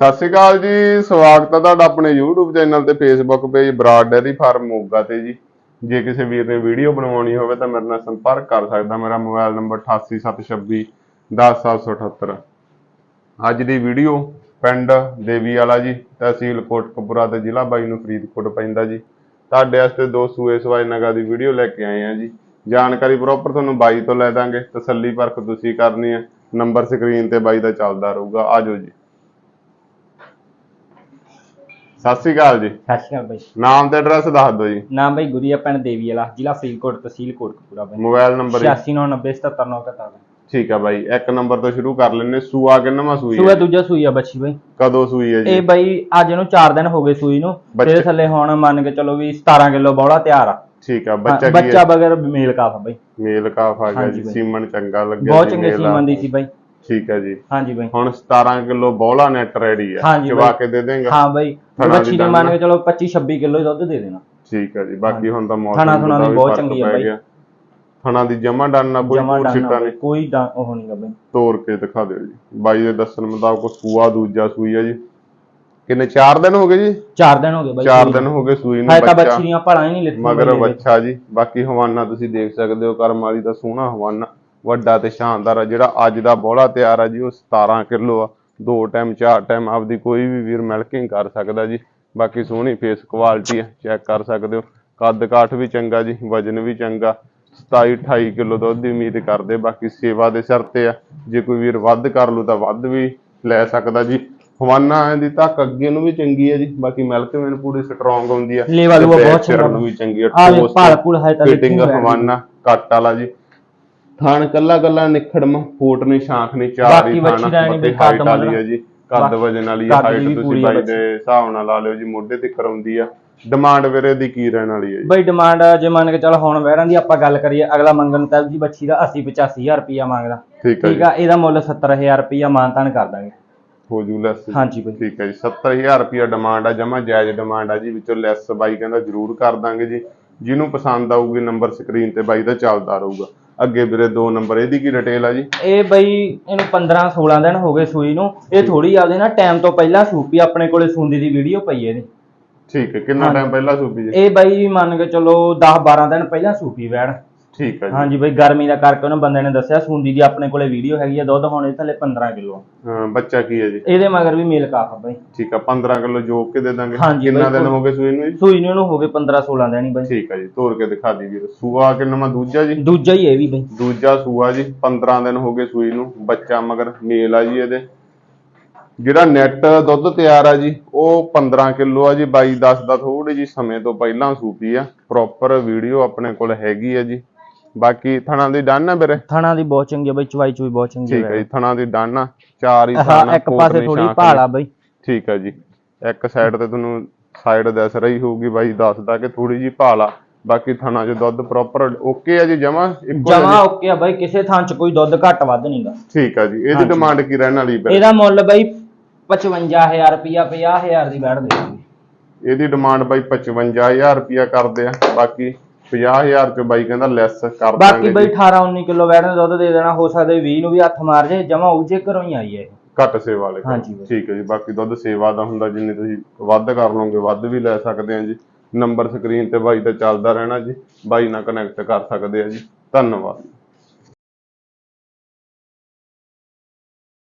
ਸਤਿ ਸ਼੍ਰੀ ਅਕਾਲ ਜੀ, ਸਵਾਗਤ ਹੈ ਤੁਹਾਡਾ ਆਪਣੇ YouTube ਚੈਨਲ ਤੇ Facebook page Brar dairy farm Moga ਤੇ ਜੀ। ਜੇ ਕਿਸੇ ਵੀਰ ਨੇ ਵੀਡੀਓ ਬਣਵਾਉਣੀ ਹੋਵੇ ਤਾਂ ਮੇਰੇ ਨਾਲ ਸੰਪਰਕ ਕਰ ਸਕਦਾ, ਮੇਰਾ ਮੋਬਾਈਲ ਨੰਬਰ 8876 10778 ਅੱਜ ਦੀ ਵੀਡੀਓ ਪਿੰਡ ਦੇਵੀ ਵਾਲਾ ਜੀ, ਤਹਿਸੀਲ ਕੋਟਕਪੂਰਾ ਤੇ ਜ਼ਿਲ੍ਹਾ ਬਾਈ ਨੂੰ ਫਰੀਦਕੋਟ ਪੈਂਦਾ ਜੀ। ਤੁਹਾਡੇ ਵਾਸਤੇ ਦੋ ਸੂਏ ਸਵਾਏ ਨਗਾ ਦੀ ਵੀਡੀਓ ਲੈ ਕੇ ਆਏ ਆ ਜੀ। ਜਾਣਕਾਰੀ ਪ੍ਰੋਪਰ ਤੁਹਾਨੂੰ ਬਾਈ ਤੋਂ ਲੈ ਦਾਂਗੇ, ਤਸੱਲੀ ਪਰਖ ਤੁਸੀਂ ਕਰਨੀ ਹੈ ਨੰਬਰ ਸਕਰੀਨ ਤੇ ਬਾਈ ਦਾ ਚੱਲਦਾ ਰਹੂਗਾ ਆਜੋ ਜੀ। ਸਤਿ ਸ਼੍ਰੀ ਅਕਾਲ ਜੀ। ਸਤਿ ਸ਼੍ਰੀ ਅਕਾਲ ਬਾਈ। ਨਾਮ ਤੇ ਐਡਰੈਸ ਦੱਸ ਦਿਓ ਜੀ। ਨਾਮ ਬਾਈ ਗੁਰੀਆ ਪਿੰਡ ਦੇਵੀ ਵਾਲਾ ਜ਼ਿਲ੍ਹਾ ਫਰੀਦਕੋਟ ਤਹਿਸੀਲ ਕੋਟਕਪੂਰਾ ਬਾਈ। ਮੋਬਾਈਲ ਨੰਬਰ 8699977971 ਠੀਕ ਆ ਬਾਈ ਇੱਕ ਨੰਬਰ ਤੋਂ ਸ਼ੁਰੂ ਕਰ ਲੈਣੇ ਸੂਆ ਕਿੰਨਵਾਂ ਸੂਈ ਸੂਆ ਦੂਜਾ ਸੂਈ ਆ ਬੱਚੀ ਬਾਈ। ਕਦੋਂ ਸੂਈ ਹੈ ਇਹ ਜੀ ਬਾਈ ਅੱਜ ਇਹਨੂੰ 4 ਦਿਨ ਹੋ ਗਏ ਸੂਈ ਨੂੰ। ਤੇਰੇ ਥੱਲੇ ਹੁਣ ਮੰਨ ਕੇ ਚਲੋ ਵੀ 17 ਕਿਲੋ ਬੌਲਾ ਤਿਆਰ ਆ। ਠੀਕ ਆ ਬੱਚਾ ਕੀ ਬੱਚਾ ਬਗੈਰ ਮੇਲ ਕਾਫ ਬਾਈ। ਮੇਲ ਕਾਫ ਆ ਗਿਆ ਜੀ। ਸੀਮਨ ਚੰਗਾ ਲੱਗਿਆ ਬਹੁਤ ਚੰਗੇ। ਸੀਮਨ ਦੀ ਸੀ ਬਾਈ। ਠੀਕ ਹੈ ਜੀ। ਹਾਂਜੀ ਬਾਈ। ਹੁਣ 17 ਕਿਲੋ ਬੋਲਾ ਨੈਟ ਰੈਡੀ ਹਾਂਜੀ ਚਵਾ ਬਾਈ। ਕੇ ਦੇ ਦੇਂਗਾ। ਹਾਂ ਬਾਈ। ਥਣਾ ਦੀ ਬੱਚੀ ਨੇ ਮੰਨ। ਕੇ ਚਲੋ 25 26 ਕਿਲੋ ਹੀ ਦੁੱਧ ਦੇ ਦੇਣਾ। ਠੀਕ ਹੈ ਜੀ। ਬਾਕੀ ਹੁਣ ਤਾਂ ਮੌਸਮ ਥਣਾ ਥੁਣਾ ਦਾ ਵੀ ਬਹੁਤ ਫ਼ਰਕ ਚੰਗੀ ਆ ਪੈ ਬਾਈ। ਗਿਆ। ਥਣਾ ਦੀ ਜਮਾ ਡਨ ਨਾ ਕੋਈ ਜਮਾ ਛਿੱਟਾ ਨਹੀਂ। ਕੋਈ ਡਾਂ ਉਹ ਨਹੀਂਗਾ ਬਾਈ। ਤੋੜ ਕੇ ਦਿਖਾ ਦਿਓ ਜੀ। ਬਾਈ ਦੇ ਦੱਸਣ ਮੁਤਾਬਕ ਸੂਆ ਦੂਜਾ ਸੂਈ ਆ ਜੀ। ਕਿੰਨੇ 4 ਦਿਨ ਹੋ ਗਏ ਜੀ? 4 ਦਿਨ ਹੋ ਗਏ ਬਾਈ 4 ਸੂਈ ਦਿਨ। ਹੋ ਗਏ ਸੂਈ ਨੂੰ ਹਾਏ ਤਾਂ ਬੱਚਾ। ਬੱਚੀ ਦੀਆਂ ਭਾਲਾਂ ਹੀ ਨਹੀਂ ਲਿੱਥੀਆਂ ਮਗਰ ਬਾਈ ਜੀ। ਬਾਕੀ ਹਵਾਨਾ ਤੁਸੀਂ ਦੇਖ ਸਕਦੇ ਹੋ ਕਰਮ ਵਾਲੀ ਦਾ ਸੋਹਣਾ ਹਵਾਨਾ। ਵੱਡਾ ਤੇ ਸ਼ਾਨਦਾਰ ਆ ਜਿਹੜਾ ਅੱਜ ਦਾ ਬੋਲਾ ਤਿਆਰ ਆ ਜੀ ਉਹ 17 ਕਿਲੋ ਆ। ਦੋ ਟਾਈਮ ਚਾਰ ਟਾਈਮ ਆਪਦੀ ਕੋਈ ਵੀ ਵੀਰ ਮਿਲਕਿੰਗ ਕਰ ਸਕਦਾ ਜੀ। ਬਾਕੀ ਸੋਹਣੀ ਫੇਸ ਕੁਆਲਿਟੀ ਆ ਚੈੱਕ ਕਰ ਸਕਦੇ ਹੋ। ਕੱਦ ਕਾਠ ਵੀ ਚੰਗਾ ਜੀ ਵਜਨ ਵੀ ਚੰਗਾ। 27 28 ਕਿਲੋ ਦੁੱਧ ਦੀ ਉਮੀਦ ਕਰਦੇ ਬਾਕੀ ਸੇਵਾ ਦੇ ਸਿਰ ਤੇ ਆ। ਜੇ ਕੋਈ ਵੀਰ ਵੱਧ ਕਰ ਲੂ ਤਾਂ ਵੱਧ ਵੀ ਲੈ ਸਕਦਾ ਜੀ। ਹਵਾਨਾ ਦੀ ਤੱਕ ਅੱਗੇ ਨੂੰ ਵੀ ਚੰਗੀ ਹੈ ਜੀ। ਬਾਕੀ ਮਿਲਕ ਮੈਨ ਪੂਰੀ ਸਟਰੋਂਗ ਹੁੰਦੀ ਆ। ਲੇਵਾ ਲੂਆ ਬਹੁਤ ਚੰਗਾ। ਵੀ ਆ। ਆ ਵੇ ਠੋਸ ਭਾਲ ਭੂਲ ਹੈ ਤਾਂ ਫਿਟਿੰਗ। ਹਵਾਨਾ ਕੱਟ ਵਾਲਾ ਜੀ। ਥਾਣ ਕੱਲਾ ਕੱਲਾ ਨਿਖੜਮ ਫੋਟ ਨਹੀਂ ਸ਼ਾਂਖ ਨਹੀਂ ਚਾਰ ਬਾਕੀ ਹੀ ਥਾਣ ਦਾ ਨੀ ਵੀ ਹਾਈਟ ਕੱਦ ਵਾਲੀ ਮਤਲਬ- ਹੈ ਜੀ ਕੱਦ ਬਾਕੀ ਵਜਨ ਵਾਲੀ ਕੱਦ ਹਾਈਟ ਵੀ ਤੁਸੀਂ ਬਾਈ। ਦੇ ਹਿਸਾਬ ਨਾਲ ਲਾ ਲਿਓ ਜੀ ਮੋਢੇ ਤੇ ਕਰਉਂਦੀ ਆ। ਡਿਮਾਂਡ ਵੀਰੇ ਦੀ ਕੀ ਰਹਿਣ ਵਾਲੀ ਹੈ ਜੀ? ਬਈ ਡਿਮਾਂਡ ਜੇ ਮੰਨ ਕੇ ਚੱਲ ਹੁਣ ਵਹਿਰਾਂ ਦੀ ਆਪਾਂ ਗੱਲ ਕਰੀਏ ਅਗਲਾ ਮੰਗਣ ਤਾਂ ਜੀ ਬੱਚੀ ਦਾ 80 85000 ਰੁਪਿਆ ਮੰਗਦਾ। ਠੀਕ ਹੈ ਠੀਕ ਜੀ। ਆ ਇਹਦਾ ਮੁੱਲ 70000 ਰੁਪਿਆ ਮਾਨਤਾਨ ਕਰ ਦਾਂਗੇ। ਹੋ ਜੂ ਲੈਸ ਹਾਂਜੀ ਬਈ। ਠੀਕ ਹੈ ਜੀ 70000 ਰੁਪਿਆ ਡਿਮਾਂਡ ਆ ਜਮਾ ਜਾਇਜ਼ ਡਿਮਾਂਡ ਆ ਜੀ ਵਿੱਚੋਂ ਲੈਸ ਬਾਈ ਕਹਿੰਦਾ ਜ਼ਰੂਰ ਕਰ ਦਾਂਗੇ ਜੀ। ਜਿਹਨੂੰ ਪਸੰਦ ਆਊਗੀ ਨੰਬਰ ਸਕਰੀਨ ਤੇ ਬਾਈ ਦਾ ਚੱਲਦਾ ਰਹੂਗਾ। ਅੱਗੇ ਵੀਰੇ ਦੋ ਨੰਬਰ ਇਹਦੀ ਕੀ ਡਿਟੇਲ ਆ ਜੀ? ਇਹ ਬਈ ਇਹਨੂੰ 15 16 ਦਿਨ ਹੋ ਗਏ ਸੂਈ ਨੂੰ। ਇਹ ਥੋੜੀ ਆਦੇ ਨਾ ਟਾਈਮ ਤੋਂ ਪਹਿਲਾਂ ਸੂਪੀ ਆਪਣੇ ਕੋਲੇ ਸੂੰਦੀ ਦੀ ਵੀਡੀਓ ਪਈ ਇਹਦੀ। ਠੀਕ ਹੈ ਕਿੰਨਾ ਟਾਈਮ ਪਹਿਲਾਂ ਸੂਪੀ ਜੀ ਇਹ ਬਈ ਮੰਨ ਕੇ ਚਲੋ 10 12 ਦਿਨ ਪਹਿਲਾਂ ਸੂਪੀ ਵੈਣ ਠੀਕ ਹੈ ਜੀ। ਹਾਂਜੀ ਬਈ ਗਰਮੀ ਦਾ ਕਰਕੇ ਉਹਨੇ ਬੰਦੇ ਨੇ ਦੱਸਿਆ ਸੂੰਦੀ ਦੀ ਆਪਣੇ ਕੋਲੇ ਵੀਡੀਓ ਹੈਗੀ ਆ ਦੁੱਧ ਹੁਣ ਇਹ ਥੱਲੇ 15 ਕਿਲੋ ਹਾਂ, ਬੱਚਾ ਕੀ ਹੈ ਜੀ? ਇਹਦੇ ਮਗਰ ਵੀ ਮੇਲ ਕਾਫ ਆ ਬਈ। ਠੀਕ ਆ 15 ਕਿਲੋ ਜੋਕ ਕੇ ਦੇ ਦਾਂਗੇ। ਹਾਂਜੀ ਕਿੰਨਾ ਬਾਈ, ਦਿਨ ਹੋ ਗਏ ਸੂਈ ਨੂੰ ਜੀ? ਸੂਈ ਨੂੰ ਇਹਨੂੰ ਹੋ ਗਏ 15 16 ਦਿਨ ਹੀ ਬਈ। ਠੀਕ ਆ ਜੀ ਤੋੜ ਕੇ ਦਿਖਾ ਦੀ ਵੀਰ। ਸੂਆ ਕਿੰਨਾ ਦੂਜਾ ਜੀ? ਦੂਜਾ ਹੀ ਇਹ ਵੀ ਬਈ। ਦੂਜਾ ਸੂਆ ਜੀ 15 ਦਿਨ ਹੋ ਗਏ ਸੂਈ ਨੂੰ। ਬੱਚਾ ਮਗਰ ਮੇਲ ਆ ਜੀ ਇਹਦੇ। ਜਿਹੜਾ ਨੈਟ ਦੁੱਧ ਤਿਆਰ ਆ ਜੀ ਉਹ 15 ਕਿਲੋ ਆ ਜੀ। 22 10 ਦਾ ਥੋੜੀ ਜੀ ਸਮੇਂ ਤੋਂ ਪਹਿਲਾਂ ਸੂਪੀ ਆ। ਪ੍ਰੋਪਰ ਵੀਡੀਓ ਆਪਣੇ ਕੋਲ ਹੈਗੀ ਆ ਜੀ। ਬਾਕੀ ਥਣਾ ਦੀ ਡਨ ਆ ਵੀਰੇ? ਥਣਾ ਦੀ ਬਹੁਤ ਚੰਗੀ ਆ ਬਈ ਚਵਾਈ ਚੂਈ ਬਹੁਤ ਚੰਗੀ ਠੀਕ ਹੈ ਜੀ ਥਣਾ ਦੀ ਡਨ ਆ ਚਾਰ ਹੀ ਥਾਣਾ ਇੱਕ ਪਾਸੇ ਥੋੜੀ ਭਾਲ ਆ ਬਈ। ਠੀਕ ਹੈ ਜੀ ਇੱਕ ਸਾਈਡ ਤੇ ਤੁਹਾਨੂੰ ਸਾਈਡ ਦਿਸ ਰਹੀ ਹੋਊਗੀ ਬਾਈ ਦੱਸਦਾ ਕਿ ਥੋੜੀ ਜੀ ਭਾਲ ਆ। ਬਾਕੀ ਥਣਾ ਚ ਦੁੱਧ ਪ੍ਰੋਪਰ ਓਕੇ ਆ ਜੀ ਜਮਾ ਇੱਕੋ ਜਮਾ ਓਕੇ ਆ ਬਈ ਕਿਸੇ ਥਾਂ ਚ ਕੋਈ ਦੁੱਧ ਘੱਟ ਵੱਧ ਨਹੀਂਗਾ ਠੀਕ ਆ ਜੀ ਇਹਦੀ ਡਿਮਾਂਡ ਕੀ ਰਹਿਣ ਵਾਲੀ ਫਿਰ ਇਹਦਾ ਮੁੱਲ ਬਈ 55000 ਰੁਪਿਆ 50000 ਦੀ ਬੈਠ ਦੇ ਇਹਦੀ ਡਿਮਾਂਡ ਬਾਈ 55000 ਰੁਪਿਆ ਕਰਦੇ ਆ ਬਾਕੀ 50000 ਚ ਬਾਈ ਕਹਿੰਦਾ ਲੈਸ ਕਰ ਬਾਕੀ ਬਈ ਜੀ। 18 19 ਕਿਲੋ ਦਾ ਦੁੱਧ ਦੇ ਦੇਣਾ ਹੋ ਸਕਦਾ 20 ਨੂੰ ਵੀ ਹੱਥ ਮਾਰ ਜੇ ਜਮਾ ਉਹ ਜੇ ਘਰੋਂ ਹੀ ਆਈ ਹੈ। ਘੱਟ ਸੇਵਾ ਵਾਲੇ ਕੋਲ। ਹਾਂਜੀ ਬਾਈ। ਠੀਕ ਹੈ ਜੀ ਬਾਕੀ ਦੁੱਧ ਸੇਵਾ ਦਾ ਹੁੰਦਾ ਜਿੰਨੇ ਤੁਸੀਂ ਵੱਧ ਕਰ ਲਓਗੇ ਵੱਧ ਵੀ ਲੈ ਸਕਦੇ ਆ ਜੀ ਨੰਬਰ ਸਕਰੀਨ ਤੇ ਬਾਈ ਦਾ ਚੱਲਦਾ ਰਹਿਣਾ ਜੀ ਬਾਈ ਨਾਲ ਕਨੈਕਟ ਕਰ ਸਕਦੇ ਆ ਜੀ ਧੰਨਵਾਦ